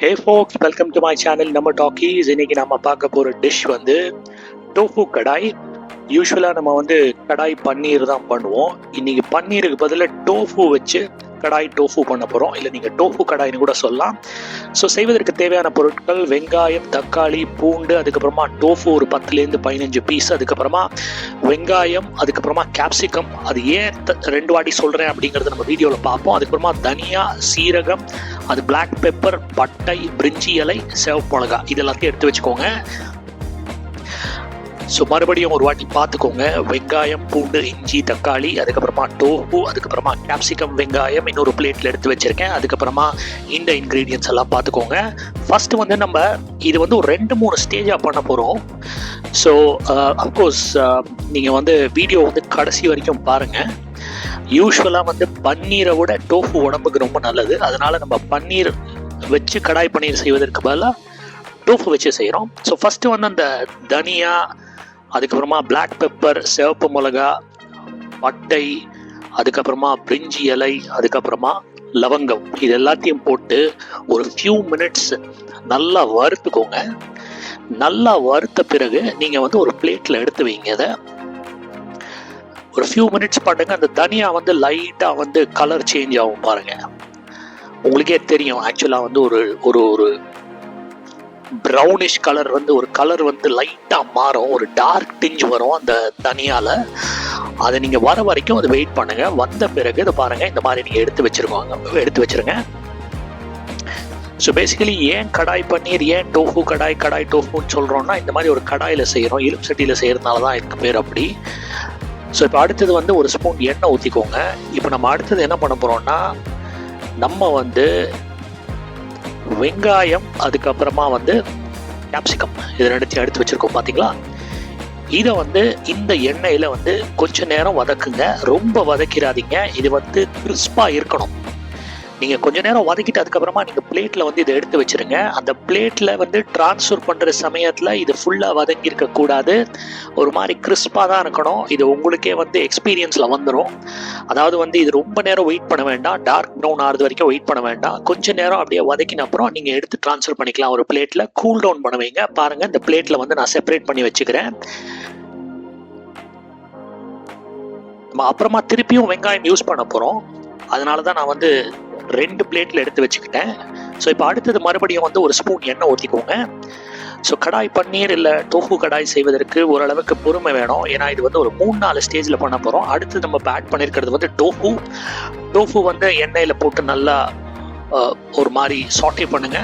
Hey folks welcome to my channel நம்ம talkies இன்னைக்கு நம்ம பார்க்க போகிற டிஷ் வந்து டோஃபு கடாய். யூஸ்வலாக நம்ம வந்து கடாய் பன்னீர் தான் பண்ணுவோம். இன்னைக்கு பன்னீருக்கு பதிலாக டோஃபு வச்சு கடாய் டோஃபு பண்ண போகிறோம் இல்லை நீங்கள் டோஃபு கடாய்னு கூட சொல்லலாம். ஸோ செய்வதற்கு தேவையான பொருட்கள் வெங்காயம் தக்காளி பூண்டு அதுக்கப்புறமா டோஃபு ஒரு பத்துலேருந்து பதினஞ்சு பீஸ் அதுக்கப்புறமா வெங்காயம் அதுக்கப்புறமா கேப்சிகம் அது ஏன் த- ரெண்டு வாட்டி சொல்கிறேன் அப்படிங்கிறத நம்ம வீடியோவில் பார்ப்போம். அதுக்கப்புறமா தனியா சீரகம் அது பிளாக் பெப்பர் பட்டை பிரிஞ்சி இலை சிவப்பு மிளகா இது எல்லாத்தையும் எடுத்து வச்சுக்கோங்க. ஸோ மறுபடியும் ஒரு வாட்டி பார்த்துக்கோங்க. வெங்காயம் பூண்டு இஞ்சி தக்காளி அதுக்கப்புறமா டோஃபு அதுக்கப்புறமா கேப்சிகம் வெங்காயம் இன்னொரு பிளேட்டில் எடுத்து வச்சுருக்கேன். அதுக்கப்புறமா இந்த இன்க்ரீடியன்ஸ் எல்லாம் பார்த்துக்கோங்க. ஃபஸ்ட்டு வந்து நம்ம இது வந்து ஒரு ரெண்டு மூணு ஸ்டேஜாக பண்ண போகிறோம் ஸோ அஃப்கோர்ஸ் uh, uh, நீங்கள் வந்து வீடியோ வந்து கடைசி வரைக்கும் பாருங்கள் யூஸ்வலாக வந்து பன்னீரை விட டோஃபு உடம்புக்கு ரொம்ப நல்லது. அதனால் நம்ம பன்னீர் வச்சு கடாய் பன்னீர் செய்வதற்கு பதிலாக டோஃபு வச்சு செய்கிறோம் ஸோ ஃபஸ்ட்டு வந்து அந்த தனியா அதுக்கப்புறமா பிளாக் பெப்பர் சிவப்பு மிளகா பட்டை அதுக்கப்புறமா பிரிஞ்சி இலை அதுக்கப்புறமா லவங்கம். இது எல்லாத்தையும் போட்டு ஒரு ஃபியூ மினிட்ஸ் நல்லா வறுத்துக்கோங்க. நல்லா வறுத்த பிறகு நீங்கள் வந்து ஒரு பிளேட்டில் எடுத்து வைங்க அதை ஒரு ஃபியூ மினிட்ஸ் பாட்டுங்க அந்த தனியா வந்து லைட்டாக வந்து கலர் சேஞ்ச் ஆகும் பாருங்கள் உங்களுக்கே தெரியும் ஆக்சுவலாக வந்து ஒரு ஒரு ஒரு ப்ரௌனிஷ் கலர் வந்து ஒரு கலர் வந்து லைட்டாக மாறும் ஒரு டார்க் டிஞ்ச் வரும் அந்த தனியால். அதை நீங்கள் வர வரைக்கும் அதை வெயிட் பண்ணுங்கள் வந்த பிறகு இதை பாருங்கள் இந்த மாதிரி நீங்கள் எடுத்து வச்சிருக்கோங்க எடுத்து வச்சிருங்க. ஸோ பேசிக்கலி ஏன் கடாய் பன்னீர் ஏன் டோஃபு கடாய் கடாய் டோஃபுன்னு சொல்கிறோம்னா இந்த மாதிரி ஒரு கடாயில் செய்கிறோம் இலும் சட்டியில் செய்கிறதுனால தான் இதுக்கு பேர் அப்படி. ஸோ இப்போ அடுத்தது வந்து ஒரு ஸ்பூன் எண்ணெய் ஊற்றிக்கோங்க இப்போ நம்ம அடுத்தது என்ன பண்ண போகிறோம்னா நம்ம வந்து வெங்காயம் அதுக்கப்புறமா வந்து கேப்சிகம் இது ரெண்டுத்தையும் எடுத்து வச்சுருக்கோம் பார்த்தீங்களா இதை வந்து இந்த எண்ணெயில் வந்து கொஞ்ச நேரம் வதக்குங்க. ரொம்ப வதக்கிடாதீங்க. இது வந்து கிறிஸ்பாக இருக்கணும். நீங்கள் கொஞ்ச நேரம் வதக்கிட்டு அதுக்கப்புறமா நீங்கள் பிளேட்ல வந்து இதை எடுத்து வச்சிருங்க. அந்த பிளேட்ல வந்து ட்ரான்ஸ்ஃபர் பண்ணுற சமயத்தில் இது ஃபுல்லாக வதங்கியிருக்க கூடாது. ஒரு மாதிரி கிறிஸ்பா தான் இருக்கணும். இது உங்களுக்கே வந்து எக்ஸ்பீரியன்ஸில் வந்துடும் அதாவது வந்து இது ரொம்ப நேரம் வெயிட் பண்ண வேண்டாம். டார்க் ப்ரௌன் ஆறுது வரைக்கும் வெயிட் பண்ண வேண்டாம். கொஞ்ச நேரம் அப்படியே வதக்கின அப்புறம் நீங்கள் எடுத்து ட்ரான்ஸ்ஃபர் பண்ணிக்கலாம். ஒரு பிளேட்ல கூல் டவுன் பண்ணுவீங்க பாருங்க பாருங்கள் இந்த பிளேட்ல வந்து நான் செப்பரேட் பண்ணி வச்சுக்கிறேன். நம்ம அப்புறமா திருப்பியும் வெங்காயம் யூஸ் பண்ண போகிறோம் அதனால தான் நான் வந்து ரெண்டு பிளேட்டில் எடுத்து வச்சுக்கிட்டேன். ஸோ இப்போ அடுத்தது மறுபடியும் வந்து ஒரு ஸ்பூன் எண்ணெய் ஊற்றிக்கோங்க ஸோ கடாய் பன்னீர் இல்லை டோஃபு கடாய் செய்வதற்கு ஓரளவுக்கு பொறுமை வேணும். ஏன்னா இது வந்து ஒரு மூணு நாலு ஸ்டேஜில் பண்ண போகிறோம் அடுத்து நம்ம பேட் பண்ணியிருக்கிறது வந்து டோஃபு டோஃபு வந்து எண்ணெயில் போட்டு நல்லா ஒரு மாதிரி சாட்டே பண்ணுங்க.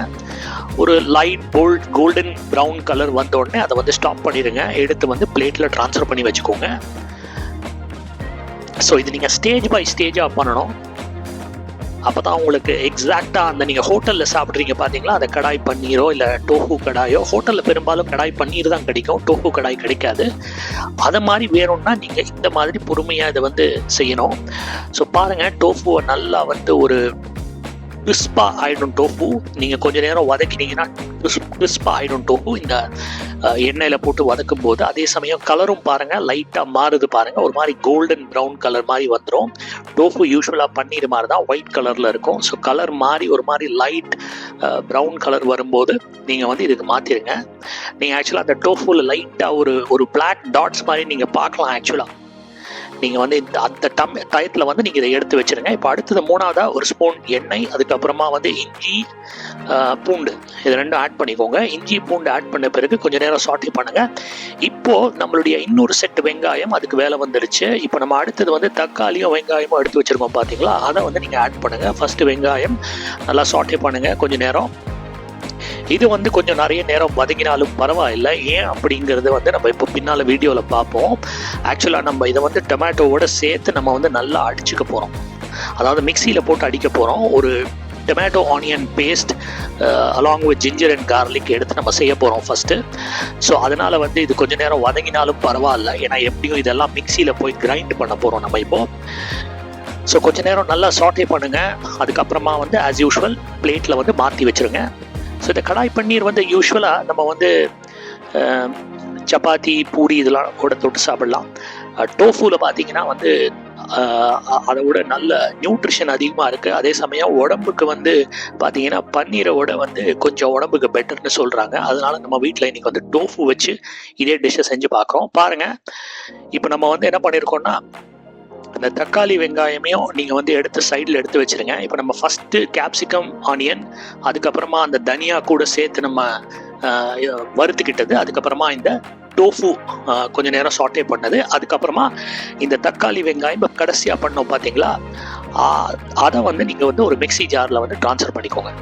ஒரு light bold golden brown colour வந்தோடனே அதை வந்து ஸ்டாப் பண்ணிடுங்க எடுத்து வந்து பிளேட்டில் ட்ரான்ஸ்ஃபர் பண்ணி வச்சுக்கோங்க. ஸோ இது நீங்கள் ஸ்டேஜ் பை ஸ்டேஜாக பண்ணணும். அப்போ தான் உங்களுக்கு எக்ஸாக்டாக அந்த நீங்கள் ஹோட்டலில் சாப்பிட்றீங்க பார்த்தீங்களா அந்த கடாய் பன்னீரோ இல்லை டோஃபு கடாயோ ஹோட்டலில் பெரும்பாலும் கடாய் பன்னீர் தான் கிடைக்கும். டோஃபு கடாய் கிடைக்காது. அதை மாதிரி வேணும்னா நீங்கள் இந்த மாதிரி பொறுமையாக இதை வந்து செய்யணும். ஸோ பாருங்கள் டோஃபுவை நல்லா வந்து ஒரு கிறிஸ்பாக ஆயிடும் டோஃபு. நீங்கள் கொஞ்ச நேரம் வதக்கினீங்கன்னா கிறிஸ்பாக ஆகிடும் டோஃபு. இந்த எண்ணெயில் போட்டு வதக்கும் போது அதே சமயம் கலரும் பாருங்கள் லைட்டாக மாறுது பாருங்கள் ஒரு மாதிரி கோல்டன் ப்ரௌன் கலர் மாதிரி வந்துடும் டோஃபு யூஸ்வலாக பன்னீர் மாதிரி தான் ஒயிட் கலரில் இருக்கும். ஸோ கலர் மாறி ஒரு மாதிரி லைட் ப்ரௌன் கலர் வரும்போது நீங்கள் வந்து இதுக்கு மாற்றிடுங்க நீங்கள் ஆக்சுவலாக அந்த டோஃபுவில் லைட்டாக ஒரு ஒரு பிளாக் டாட்ஸ் மாதிரி நீங்கள் பார்க்கலாம் ஆக்சுவலாக நீங்கள் வந்து இந்த அந்த டம் டயத்தில் வந்து நீங்கள் இதை எடுத்து வச்சிருங்க. இப்போ அடுத்தது மூணாவதாக ஒரு ஸ்பூன் எண்ணெய் அதுக்கப்புறமா வந்து இஞ்சி பூண்டு. இது ரெண்டும் ஆட் பண்ணிக்கோங்க. இஞ்சி பூண்டு ஆட் பண்ண பிறகு கொஞ்சம் நேரம் சாட்டி பண்ணுங்கள் இப்போது நம்மளுடைய இன்னொரு செட்டு வெங்காயம் அதுக்கு வேலை வந்துடுச்சு. இப்போ நம்ம அடுத்தது வந்து தக்காளியும் வெங்காயமும் எடுத்து வச்சுருக்கோம் பார்த்தீங்களா அதை வந்து நீங்கள் ஆட் பண்ணுங்கள் ஃபஸ்ட்டு வெங்காயம் நல்லா சாட்டி பண்ணுங்கள் கொஞ்ச நேரம் இது வந்து கொஞ்சம் நிறைய நேரம் வதங்கினாலும் பரவாயில்லை. ஏன் அப்படிங்கிறது வந்து நம்ம இப்போ பின்னால் வீடியோவில் பார்ப்போம். ஆக்சுவலாக நம்ம இதை வந்து டொமேட்டோவோட சேர்த்து நம்ம வந்து நல்லா அடிச்சுக்க போகிறோம் அதாவது மிக்சியில் போட்டு அடிக்க போகிறோம் ஒரு tomato onion paste along with ginger and garlic எடுத்து நம்ம செய்ய போகிறோம் ஃபஸ்ட்டு ஸோ அதனால் வந்து இது கொஞ்ச நேரம் வதங்கினாலும் பரவாயில்ல. ஏன்னா எப்படியும் இதெல்லாம் மிக்சியில் போய் கிரைண்ட் பண்ண போகிறோம் நம்ம இப்போ. ஸோ கொஞ்ச நேரம் நல்லா சாட்டே பண்ணுங்கள் அதுக்கப்புறமா வந்து ஆஸ் யூஷுவல் பிளேட்டில் வந்து மாற்றி வச்சிருங்க. ஸோ இந்த கடாய் பன்னீர் வந்து யூஸ்வலாக நம்ம வந்து சப்பாத்தி பூரி இதெல்லாம் கூட தொட்டு சாப்பிடலாம். டோஃபூவில் பார்த்தீங்கன்னா வந்து அதை விட நல்ல நியூட்ரிஷன் அதிகமாக இருக்குது அதே சமயம் உடம்புக்கு வந்து பார்த்தீங்கன்னா பன்னீரோட வந்து கொஞ்சம் உடம்புக்கு பெட்டர்னு சொல்கிறாங்க அதனால நம்ம வீட்டில் இன்னைக்கு வந்து டோஃபு வச்சு இதே டிஷ்ஷை செஞ்சு பார்க்குறோம். பாருங்கள் இப்போ நம்ம வந்து என்ன பண்ணியிருக்கோம்னா அந்த தக்காளி வெங்காயமையும் நீங்கள் வந்து எடுத்து சைடில் எடுத்து வச்சிருங்க. இப்போ நம்ம ஃபஸ்ட்டு கேப்சிகம் ஆனியன் அதுக்கப்புறமா அந்த தனியா கூட சேர்த்து நம்ம வறுத்துக்கிட்டது. அதுக்கப்புறமா இந்த டோஃபு கொஞ்ச நேரம் சாட்டே பண்ணது. அதுக்கப்புறமா இந்த தக்காளி வெங்காயம் இப்போ கடைசியாக பண்ணோம் பார்த்தீங்களா அதை வந்து நீங்கள் வந்து ஒரு மிக்ஸி ஜாரில் வந்து ட்ரான்ஸ்ஃபர் பண்ணிக்கோங்க.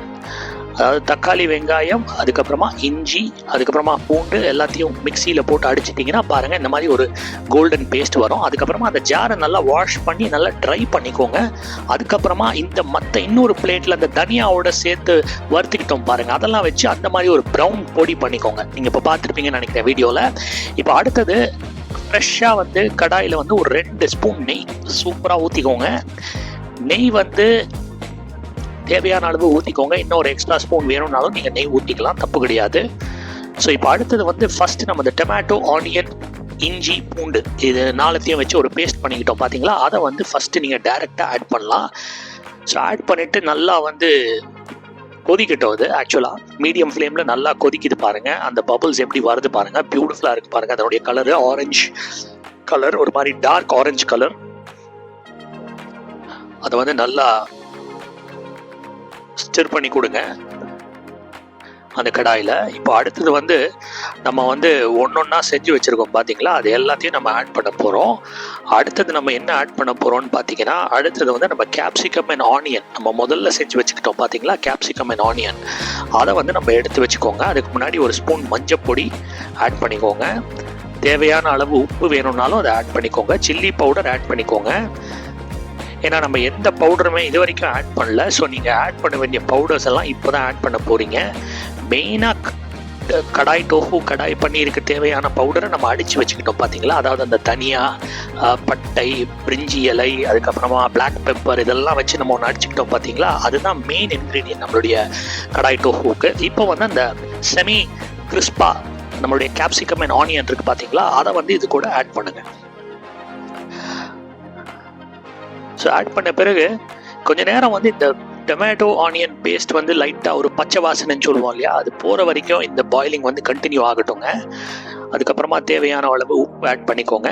அதாவது தக்காளி வெங்காயம் அதுக்கப்புறமா இஞ்சி அதுக்கப்புறமா பூண்டு எல்லாத்தையும் மிக்சியில் போட்டு அடிச்சிட்டிங்கன்னா பாருங்கள் இந்த மாதிரி ஒரு கோல்டன் பேஸ்ட் வரும். அதுக்கப்புறமா அந்த ஜாரை நல்லா வாஷ் பண்ணி நல்லா ட்ரை பண்ணிக்கோங்க. அதுக்கப்புறமா இந்த மற்ற இன்னொரு பிளேட்டில் அந்த தனியாவோட சேர்த்து வறுத்துக்கிட்டோம் பாருங்கள் அதெல்லாம் வச்சு அந்த மாதிரி ஒரு ப்ரௌன் பொடி பண்ணிக்கோங்க. நீங்கள் இப்போ பார்த்துருப்பீங்கன்னு நினைக்கிறேன் வீடியோவில் இப்போ அடுத்தது ஃப்ரெஷ்ஷாக வந்து கடாயில் வந்து ஒரு ரெண்டு ஸ்பூன் நெய். சூப்பராக ஊற்றிக்கோங்க நெய் வந்து தேவையான அளவு ஊற்றிக்கோங்க இன்னும் ஒரு எக்ஸ்ட்ரா ஸ்பூன் வேணும்னாலும் நீங்கள் நெய் ஊற்றிக்கலாம் தப்பு கிடையாது. ஸோ இப்போ அடுத்தது வந்து ஃபஸ்ட்டு நம்ம இந்த டொமேட்டோ ஆனியன் இஞ்சி பூண்டு இது நாலத்தையும் வச்சு ஒரு பேஸ்ட் பண்ணிக்கிட்டோம். பார்த்தீங்களா அதை வந்து ஃபஸ்ட்டு நீங்கள் டைரெக்டாக ஆட் பண்ணலாம். ஸோ ஆட் பண்ணிவிட்டு நல்லா வந்து கொதிக்கட்டும் அது ஆக்சுவலாக மீடியம் ஃப்ளேமில் நல்லா கொதிக்குது பாருங்கள் அந்த பபுள்ஸ் எப்படி வருது பாருங்கள் பியூட்டிஃபுல்லாக இருக்குது பாருங்கள் அதனுடைய கலரு ஆரஞ்சு கலர் ஒரு மாதிரி டார்க் ஆரஞ்சு கலர் அதை வந்து நல்லா ஸ்டிர் பண்ணி கொடுங்க. அந்த கடாயில். இப்போ அடுத்தது வந்து நம்ம வந்து ஒன்று ஒன்றா செஞ்சு வச்சுருக்கோம் பார்த்தீங்களா அது எல்லாத்தையும் நம்ம ஆட் பண்ண போகிறோம் அடுத்தது நம்ம என்ன ஆட் பண்ண போகிறோம்னு பார்த்தீங்கன்னா அடுத்தது வந்து நம்ம கேப்சிகம் அண்ட் ஆனியன் நம்ம முதல்ல செஞ்சு வச்சுக்கிட்டோம் பார்த்தீங்களா கேப்சிகம் அண்ட் ஆனியன் அதை வந்து நம்ம எடுத்து வச்சுக்கோங்க. அதுக்கு முன்னாடி ஒரு ஸ்பூன் மஞ்சப்பொடி ஆட் பண்ணிக்கோங்க. தேவையான அளவு உப்பு வேணும்னாலும் அதை ஆட் பண்ணிக்கோங்க. சில்லி பவுடர் ஆட் பண்ணிக்கோங்க. ஏன்னா நம்ம எந்த பவுடருமே இது வரைக்கும் ஆட் பண்ணல. ஸோ நீங்கள் ஆட் பண்ண வேண்டிய பவுடர்ஸ் எல்லாம் இப்போ தான் ஆட் பண்ண போகிறீங்க மெயினாக கடாய் டோஃபு கடாய் பன்னீருக்கு தேவையான பவுடரை நம்ம அடித்து வச்சுக்கிட்டோம் பார்த்தீங்களா அதாவது அந்த தனியாக பட்டை பிரிஞ்சி இலை அதுக்கப்புறமா பிளாக் பெப்பர் இதெல்லாம் வச்சு நம்ம ஒன்று அடிச்சுக்கிட்டோம் பார்த்தீங்களா அதுதான் மெயின் இன்க்ரீடியன்ட் நம்மளுடைய கடாய் டோஃபுக்கு இப்போ வந்து அந்த செமி கிறிஸ்பா நம்மளுடைய கேப்சிகம் அண்ட் ஆனியன் இருக்குது பார்த்தீங்களா அதை வந்து இது கூட ஆட் பண்ணுங்கள் ஸோ ஆட் பண்ண பிறகு கொஞ்ச நேரம் வந்து இந்த டொமேட்டோ ஆனியன் பேஸ்ட் வந்து லைட்டாக ஒரு பச்சை வாசனைன்னு சொல்லுவோம் இல்லையா? அது போகிற வரைக்கும் இந்த பாயிலிங் வந்து கண்டினியூ ஆகட்டுங்க. அதுக்கப்புறமா தேவையான அளவு உப்பு ஆட் பண்ணிக்கோங்க.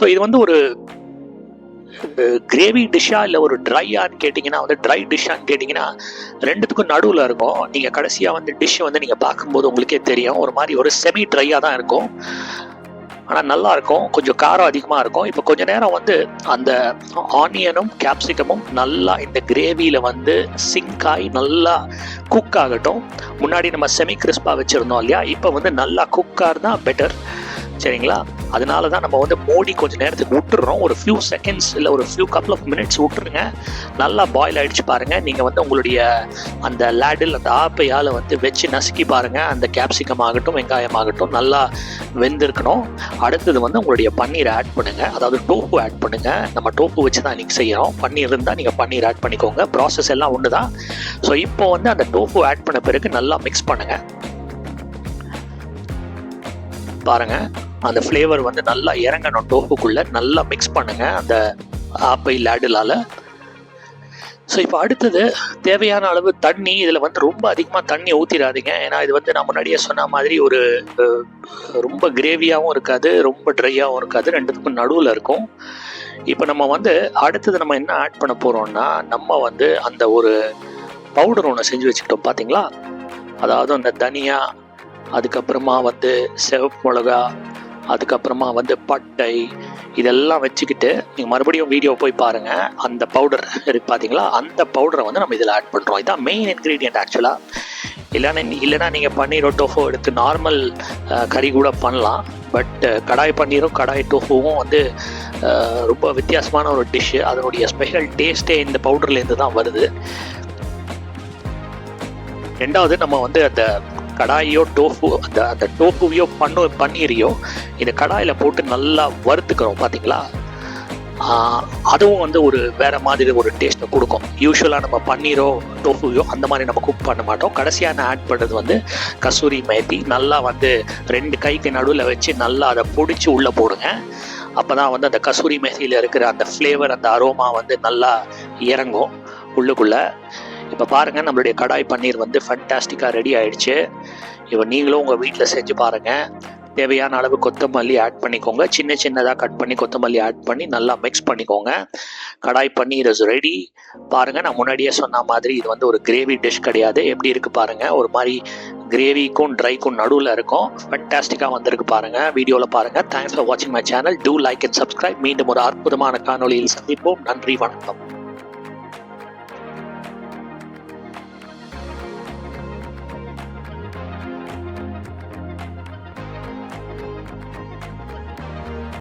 ஸோ இது வந்து ஒரு கிரேவி டிஷ்ஷா இல்லை ஒரு ட்ரையான்னு கேட்டிங்கன்னா வந்து ட்ரை டிஷ்ஷான்னு கேட்டிங்கன்னா ரெண்டுத்துக்கும் நடுவில் இருக்கும். நீங்கள் கடைசியாக வந்து டிஷ்ஷை வந்து நீங்கள் பார்க்கும்போது உங்களுக்கே தெரியும். ஒரு மாதிரி ஒரு செமி ட்ரையாக தான் இருக்கும். ஆனால் நல்லா இருக்கும் கொஞ்சம் காரம் அதிகமாக இருக்கும். இப்போ கொஞ்ச நேரம் வந்து அந்த ஆனியனும் கேப்சிகமும் நல்லா இந்த கிரேவியில் வந்து சிங்க் ஆகி நல்லா குக் ஆகட்டும். முன்னாடி நம்ம செமி கிறிஸ்பாக வச்சுருந்தோம் இல்லையா? இப்போ வந்து நல்லா குக்காக இருந்தால் பெட்டர் சரிங்களா? அதனால தான் நம்ம வந்து மோடி கொஞ்சம் நேரத்துக்கு விட்டுறோம். ஒரு ஃபியூ செகண்ட்ஸ் இல்லை ஒரு ஃபியூ கப்பல் ஆஃப் மினிட்ஸ் விட்டுருங்க. நல்லா பாயில் ஆகிடுச்சு பாருங்கள் நீங்கள் வந்து உங்களுடைய அந்த லேடில் அந்த ஆப்பையால் வந்து வச்சு நசுக்கி பாருங்கள் அந்த கேப்சிகம் ஆகட்டும் வெங்காயம் ஆகட்டும் நல்லா வெந்திருக்கணும். அடுத்தது வந்து உங்களுடைய பன்னீர் ஆட் பண்ணுங்கள் அதாவது டோஃபு ஆட் பண்ணுங்கள் நம்ம டோஃபு வச்சு தான் இன்றைக்கி செய்கிறோம் பன்னீர் இருந்தால் நீங்கள் பன்னீர் ஆட் பண்ணிக்கோங்க. ப்ராசஸ் எல்லாம் ஒன்று தான் ஸோ இப்போ வந்து அந்த டோஃபு ஆட் பண்ண பிறகு நல்லா மிக்ஸ் பண்ணுங்கள் பாருங்கள் அந்த ஃப்ளேவர் வந்து நல்லா இறங்கணும் டோப்புக்குள்ளே நல்லா மிக்ஸ் பண்ணுங்கள் அந்த ஆப்பை லேடிலால ஸோ இப்போ அடுத்தது தேவையான அளவு தண்ணி இதில் வந்து ரொம்ப அதிகமாக தண்ணி ஊற்றிடாதீங்க ஏன்னா இது வந்து நான் முன்னாடியே சொன்ன மாதிரி ஒரு ரொம்ப கிரேவியாகவும் இருக்காது ரொம்ப ட்ரையாகவும் இருக்காது. ரெண்டுத்துக்கும் நடுவில் இருக்கும். இப்போ நம்ம வந்து அடுத்தது நம்ம என்ன ஆட் பண்ண போகிறோம்னா நம்ம வந்து அந்த ஒரு பவுடர் ஒன்று செஞ்சு வச்சுக்கிட்டோம் பார்த்தீங்களா அதாவது அந்த தனியா அதுக்கப்புறமா வந்து சிவப்பு மிளகா அதுக்கப்புறமா வந்து பட்டை இதெல்லாம் வச்சுக்கிட்டு நீங்கள் மறுபடியும் வீடியோ போய் பாருங்கள் அந்த பவுடர் இருக்கு பார்த்தீங்களா அந்த பவுடரை வந்து நம்ம இதில் ஆட் பண்ணுறோம் இதுதான் மெயின் இன்க்ரீடியன்ட் ஆக்சுவலாக இல்லைன்னா இல்லைன்னா நீங்கள் பன்னீரோ டோஃபோ எடுத்து நார்மல் கறி கூட பண்ணலாம். பட் கடாய் பன்னீரும் கடாய் டோஃபுவும் வந்து ரொம்ப வித்தியாசமான ஒரு டிஷ்ஷு அதனுடைய ஸ்பெஷல் டேஸ்ட்டே இந்த பவுடர்லேருந்து தான் வருது. ரெண்டாவது நம்ம வந்து அந்த கடாயோ டோஃபு அந்த அந்த டோஃபுவையோ பண்ணு பன்னீரையோ இந்த கடாயில் போட்டு நல்லா வறுத்துக்கிறோம் பார்த்தீங்களா அதுவும் வந்து ஒரு வேற மாதிரி ஒரு டேஸ்ட்டை கொடுக்கும். யூஸ்வலாக நம்ம பன்னீரோ டோஃபுயோ அந்த மாதிரி நம்ம குக் பண்ண மாட்டோம். கடைசியாக நான் ஆட் பண்ணுறது வந்து கசூரி மேத்தி. நல்லா வந்து ரெண்டு கைக்கு நடுவில் வச்சு நல்லா அதை பிடிச்சி உள்ளே போடுங்க. அப்போ தான் வந்து அந்த கசூரி மேத்தியில் இருக்கிற அந்த ஃப்ளேவர் அந்த அரோமா வந்து நல்லா இறங்கும் உள்ளுக்குள்ளே. இப்போ பாருங்கள் நம்மளுடைய கடாய் பன்னீர் வந்து ஃபண்டாஸ்டிக்காக ரெடி ஆயிடுச்சு. இப்போ நீங்களும் உங்கள் வீட்டில் செஞ்சு பாருங்கள் தேவையான அளவு கொத்தமல்லி ஆட் பண்ணிக்கோங்க. சின்ன சின்னதாக கட் பண்ணி கொத்தமல்லி ஆட் பண்ணி நல்லா மிக்ஸ் பண்ணிக்கோங்க. கடாய் பன்னீர் இஸ் ரெடி பாருங்கள் நான் முன்னாடியே சொன்ன மாதிரி இது வந்து ஒரு கிரேவி டிஷ் கிடையாது. எப்படி இருக்குது பாருங்கள் ஒரு மாதிரி கிரேவிக்கும் ட்ரைக்கும் நடுவில் இருக்கும். ஃபண்டாஸ்டிக்காக வந்திருக்கு பாருங்கள் வீடியோவில் பாருங்கள் தேங்க்ஸ் ஃபார் வாட்சிங் my channel do like and subscribe மீண்டும் ஒரு அற்புதமான காணொளியில் சந்திப்போம். நன்றி வணக்கம்.